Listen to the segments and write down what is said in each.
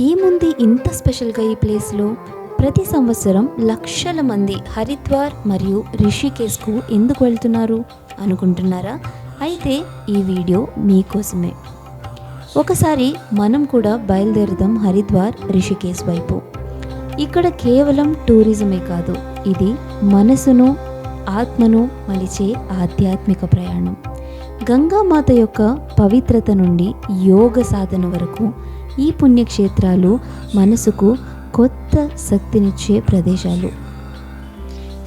ఏముంది ఇంత స్పెషల్గా ఈ ప్లేస్లో ప్రతి సంవత్సరం లక్షల మంది హరిద్వార్ మరియు రిషికేశ్కు ఎందుకు వెళ్తున్నారు అనుకుంటున్నారా? అయితే ఈ వీడియో మీకోసమే. ఒకసారి మనం కూడా బయలుదేరుదాం హరిద్వార్ రిషికేశ్ వైపు. ఇక్కడ కేవలం టూరిజమే కాదు ఇది మనసును ఆత్మను మలిచే ఆధ్యాత్మిక ప్రయాణం. గంగామాత యొక్క పవిత్రత నుండి యోగ సాధన వరకు ఈ పుణ్యక్షేత్రాలు మనసుకు కొత్త శక్తినిచ్చే ప్రదేశాలు.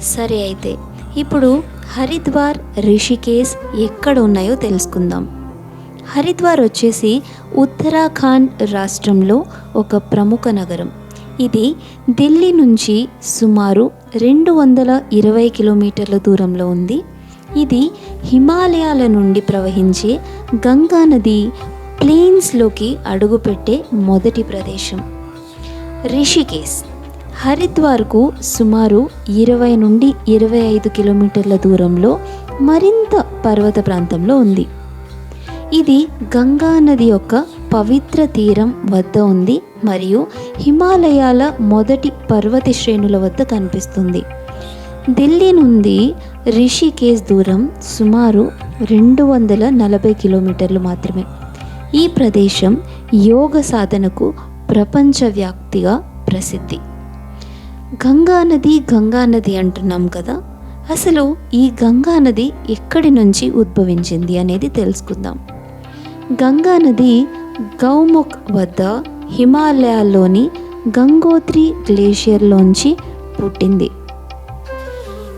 సరే అయితే ఇప్పుడు హరిద్వార్ రిషికేశ్ ఎక్కడ ఉన్నాయో తెలుసుకుందాం. హరిద్వార్ వచ్చేసి ఉత్తరాఖండ్ రాష్ట్రంలో ఒక ప్రముఖ నగరం. ఇది ఢిల్లీ నుంచి సుమారు రెండు వందల ఇరవై కిలోమీటర్ల దూరంలో ఉంది. ఇది హిమాలయాల నుండి ప్రవహించే గంగా నది ప్లేన్స్లోకి అడుగుపెట్టే మొదటి ప్రదేశం. రిషికేశ్ హరిద్వార్కు సుమారు ఇరవై నుండి ఇరవై ఐదు కిలోమీటర్ల దూరంలో మరింత పర్వత ప్రాంతంలో ఉంది. ఇది గంగా నది యొక్క పవిత్ర తీరం వద్ద ఉంది మరియు హిమాలయాల మొదటి పర్వత శ్రేణుల వద్ద కనిపిస్తుంది. ఢిల్లీ నుండి రిషికేశ్ దూరం సుమారు రెండు వందల నలభై కిలోమీటర్లు మాత్రమే. ఈ ప్రదేశం యోగ సాధనకు ప్రపంచవ్యాప్తిగా ప్రసిద్ధి. గంగా నది గంగా నది అంటున్నాం కదా అసలు ఈ గంగా నది ఎక్కడి నుంచి ఉద్భవించింది అనేది తెలుసుకుందాం. గంగా నది గౌముఖ్ వద్ద హిమాలయాల్లోని గంగోత్రి గ్లేషియర్లోంచి పుట్టింది.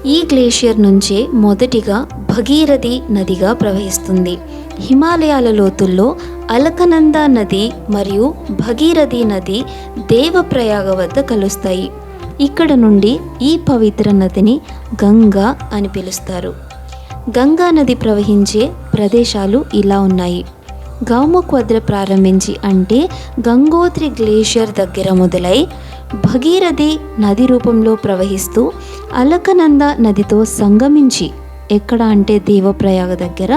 ఈ గ్లేషియర్ నుంచే మొదటిగా భగీరథి నదిగా ప్రవహిస్తుంది. హిమాలయాల లోతుల్లో అలకనంద నది మరియు భగీరథి నది దేవప్రయాగ వద్ద కలుస్తాయి. ఇక్కడ నుండి ఈ పవిత్ర నదిని గంగా అని పిలుస్తారు. గంగా నది ప్రవహించే ప్రదేశాలు ఇలా ఉన్నాయి. గౌముఖ్ వద్ద ప్రారంభించి అంటే గంగోత్రి గ్లేషియర్ దగ్గర మొదలై భగీరథి నది రూపంలో ప్రవహిస్తూ అలకనంద నదితో సంగమించి ఎక్కడ అంటే దేవప్రయాగ దగ్గర.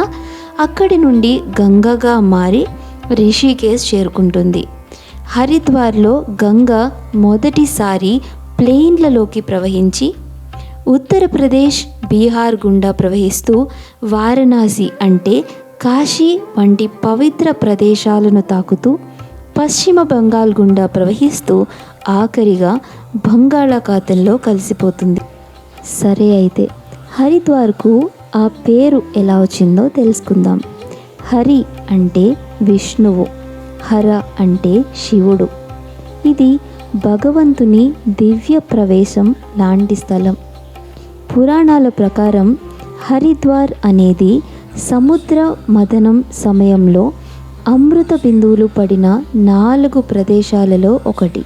అక్కడి నుండి గంగగా మారి రిషికేశ్ చేరుకుంటుంది. హరిద్వార్లో గంగ మొదటిసారి ప్లెయిన్లలోకి ప్రవహించి ఉత్తరప్రదేశ్ బీహార్ గుండా ప్రవహిస్తూ వారణాసి అంటే కాశీ వంటి పవిత్ర ప్రదేశాలను తాకుతూ పశ్చిమ బెంగాల్ గుండా ప్రవహిస్తూ ఆఖరిగా బంగాళాఖాతంలో కలిసిపోతుంది. సరే అయితే. హరిద్వార్కు ఆ పేరు ఎలా వచ్చిందో తెలుసుకుందాం. హరి అంటే విష్ణువు హర అంటే శివుడు. ఇది భగవంతుని దివ్య ప్రవేశం లాంటి స్థలం. పురాణాల ప్రకారం హరిద్వార్ అనేది సముద్ర మదనం సమయంలో అమృత బిందువులు పడిన నాలుగు ప్రదేశాలలో ఒకటి.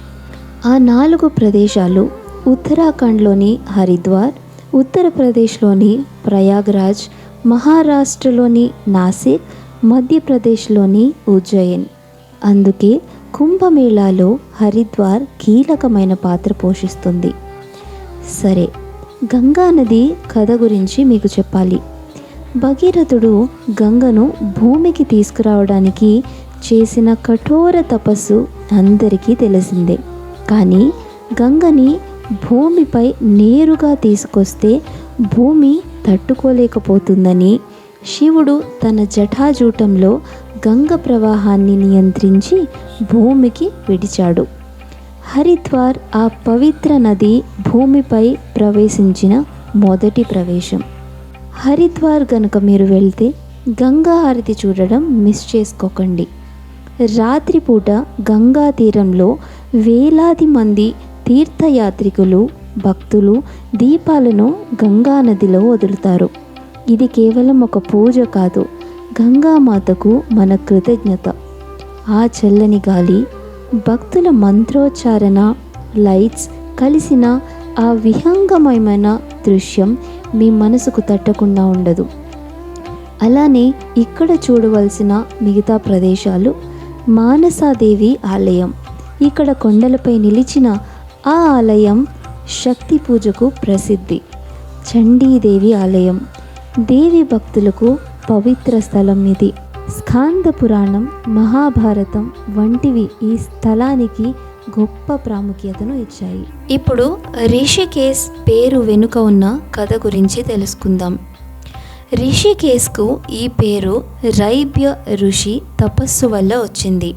ఆ నాలుగు ప్రదేశాలు ఉత్తరాఖండ్లోని హరిద్వార్ ఉత్తరప్రదేశ్లోని ప్రయాగ్రాజ్ మహారాష్ట్రలోని నాసిక్ మధ్యప్రదేశ్లోని ఉజ్జయిన్. అందుకే కుంభమేళాలో హరిద్వార్ కీలకమైన పాత్ర పోషిస్తుంది. సరే గంగా నది కథ గురించి మీకు చెప్పాలి. భగీరథుడు గంగను భూమికి తీసుకురావడానికి చేసిన కఠోర తపస్సు అందరికీ తెలిసిందే. కానీ గంగని భూమిపై నేరుగా తీసుకొస్తే భూమి తట్టుకోలేకపోతుందని. శివుడు తన జటాజూటంలో గంగ ప్రవాహాన్ని నియంత్రించి భూమికి విడిచాడు. హరిద్వార్ ఆ పవిత్ర నది భూమిపై ప్రవేశించిన మొదటి ప్రవేశం. హరిద్వార్ గనుక మీరు వెళ్తే గంగా హారతి చూడడం మిస్ చేసుకోకండి. రాత్రిపూట గంగా తీరంలో వేలాది మంది తీర్థయాత్రికులు భక్తులు దీపాలను గంగా నదిలో వదులుతారు. ఇది కేవలం ఒక పూజ కాదు గంగామాతకు మన కృతజ్ఞత. ఆ చల్లని గాలి భక్తుల మంత్రోచ్చారణ లైట్స్ కలిసిన ఆ విహంగమయమైన దృశ్యం మీ మనసుకు తట్టకుండా ఉండదు. అలానే ఇక్కడ చూడవలసిన మిగతా ప్రదేశాలు మానసాదేవి ఆలయం. ఇక్కడ కొండలపై నిలిచిన ఆ ఆలయం శక్తి పూజకు ప్రసిద్ధి. చండీదేవి ఆలయం. దేవి భక్తులకు పవిత్ర స్థలం ఇది. స్కాంద పురాణం మహాభారతం వంటివి ఈ స్థలానికి గొప్ప ప్రాముఖ్యతను ఇచ్చాయి. ఇప్పుడు రిషికేశ్ పేరు వెనుక ఉన్న కథ గురించి తెలుసుకుందాం. రిషికేశ్కు ఈ పేరు రైబ్య ఋషి తపస్సు వల్ల వచ్చింది.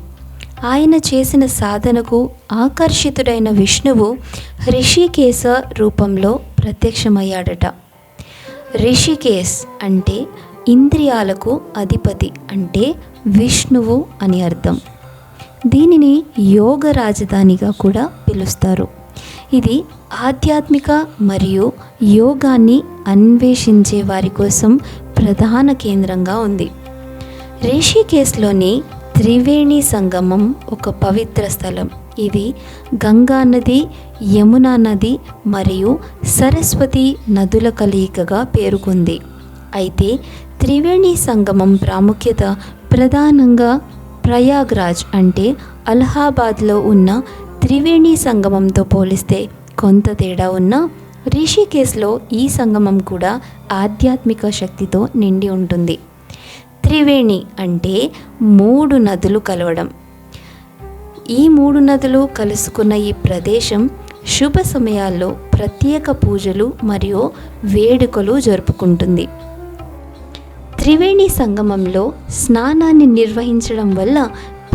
ఆయన చేసిన సాధనకు ఆకర్షితుడైన విష్ణువు రిషికేశ రూపంలో ప్రత్యక్షమయ్యాడట. రిషికేశ్ అంటే ఇంద్రియాలకు అధిపతి అంటే విష్ణువు అని అర్థం. దీనిని యోగ రాజధానిగా కూడా పిలుస్తారు. ఇది ఆధ్యాత్మిక మరియు యోగాన్ని అన్వేషించే వారి కోసం ప్రధాన కేంద్రంగా ఉంది. రిషికేశ్లోని త్రివేణి సంగమం ఒక పవిత్ర స్థలం. ఇది గంగా నది యమునా నది మరియు సరస్వతి నదుల కలయికగా పేరుకుంది. అయితే త్రివేణి సంగమం ప్రాముఖ్యత ప్రధానంగా ప్రయాగ్రాజ్ అంటే అలహాబాద్లో ఉన్న త్రివేణి సంగమంతో పోలిస్తే కొంత తేడా ఉన్న రిషికేశ్లో ఈ సంగమం కూడా ఆధ్యాత్మిక శక్తితో నిండి ఉంటుంది. త్రివేణి అంటే మూడు నదులు కలవడం. ఈ మూడు నదులు కలుసుకున్న ఈ ప్రదేశం శుభ సమయాల్లో ప్రత్యేక పూజలు మరియు వేడుకలు జరుపుకుంటుంది. త్రివేణి సంగమంలో స్నానాన్ని నిర్వహించడం వల్ల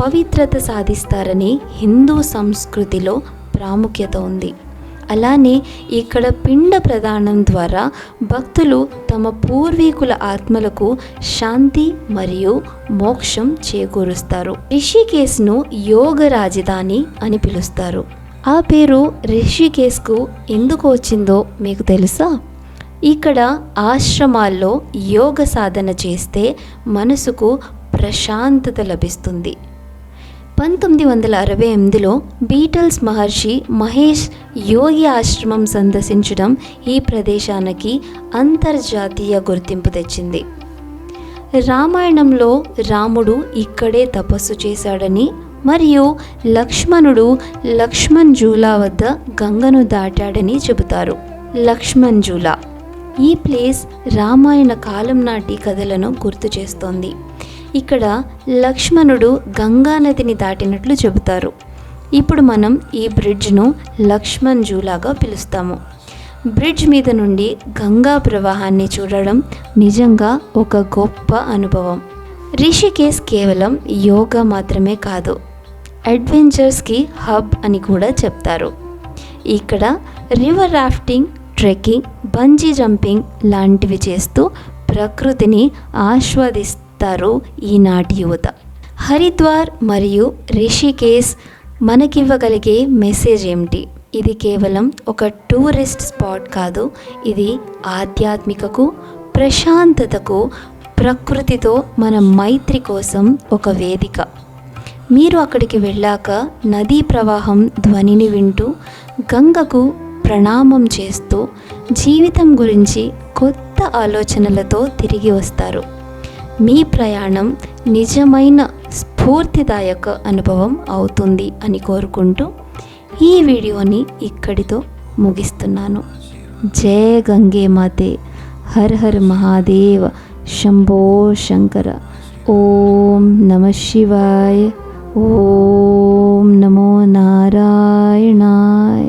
పవిత్రత సాధిస్తారని హిందూ సంస్కృతిలో ప్రాముఖ్యత ఉంది. అలానే ఇక్కడ పిండ ప్రదానం ద్వారా భక్తులు తమ పూర్వీకుల ఆత్మలకు శాంతి మరియు మోక్షం చేకూరుస్తారు. రిషికేశ్ను యోగ రాజధాని అని పిలుస్తారు. ఆ పేరు రిషికేశ్కు ఎందుకు వచ్చిందో మీకు తెలుసా? ఇక్కడ ఆశ్రమాల్లో యోగ సాధన చేస్తే మనసుకు ప్రశాంతత లభిస్తుంది. పంతొమ్మిది వందల అరవై ఎనిమిదిలో బీటల్స్ మహర్షి మహేష్ యోగి ఆశ్రమం సందర్శించడం ఈ ప్రదేశానికి అంతర్జాతీయ గుర్తింపు తెచ్చింది. రామాయణంలో రాముడు ఇక్కడే తపస్సు చేశాడని మరియు లక్ష్మణుడు లక్ష్మణ్ జూలా వద్ద గంగను దాటాడని చెబుతారు. లక్ష్మణ్ జూలా ఈ ప్లేస్ రామాయణ కాలం నాటి కథలను గుర్తు చేస్తోంది. ఇక్కడ లక్ష్మణుడు గంగా నదిని దాటినట్లు చెబుతారు. ఇప్పుడు మనం ఈ బ్రిడ్జ్ను లక్ష్మణ్ జూలాగా పిలుస్తాము. బ్రిడ్జ్ మీద నుండి గంగా ప్రవాహాన్ని చూడడం నిజంగా ఒక గొప్ప అనుభవం. రిషికేశ్ కేవలం యోగా మాత్రమే కాదు అడ్వెంచర్స్కి హబ్ అని కూడా చెప్తారు. ఇక్కడ river rafting trekking bungee jumping లాంటివి చేస్తూ ప్రకృతిని ఆస్వాదిస్తారు ఈనాటి యువత. హరిద్వార్ మరియు రిషికేశ్ మనకివ్వగలిగే మెసేజ్ ఏమిటి? ఇది కేవలం ఒక టూరిస్ట్ స్పాట్ కాదు ఇది ఆధ్యాత్మికకు ప్రశాంతతకు ప్రకృతితో మన మైత్రి కోసం ఒక వేదిక. మీరు అక్కడికి వెళ్ళాక నదీ ప్రవాహం ధ్వనిని వింటూ గంగకు ప్రణామం చేస్తూ జీవితం గురించి కొత్త ఆలోచనలతో తిరిగి వస్తారు. మీ ప్రయాణం నిజమైన స్ఫూర్తిదాయక అనుభవం అవుతుంది అని కోరుకుంటూ ఈ వీడియోని ఇక్కడితో ముగిస్తున్నాను. జయ గంగే మాతే. Her her Mahadeva. శంభో శంకర. ఓం నమ శివాయ. ఓం నమో నారాయణాయ.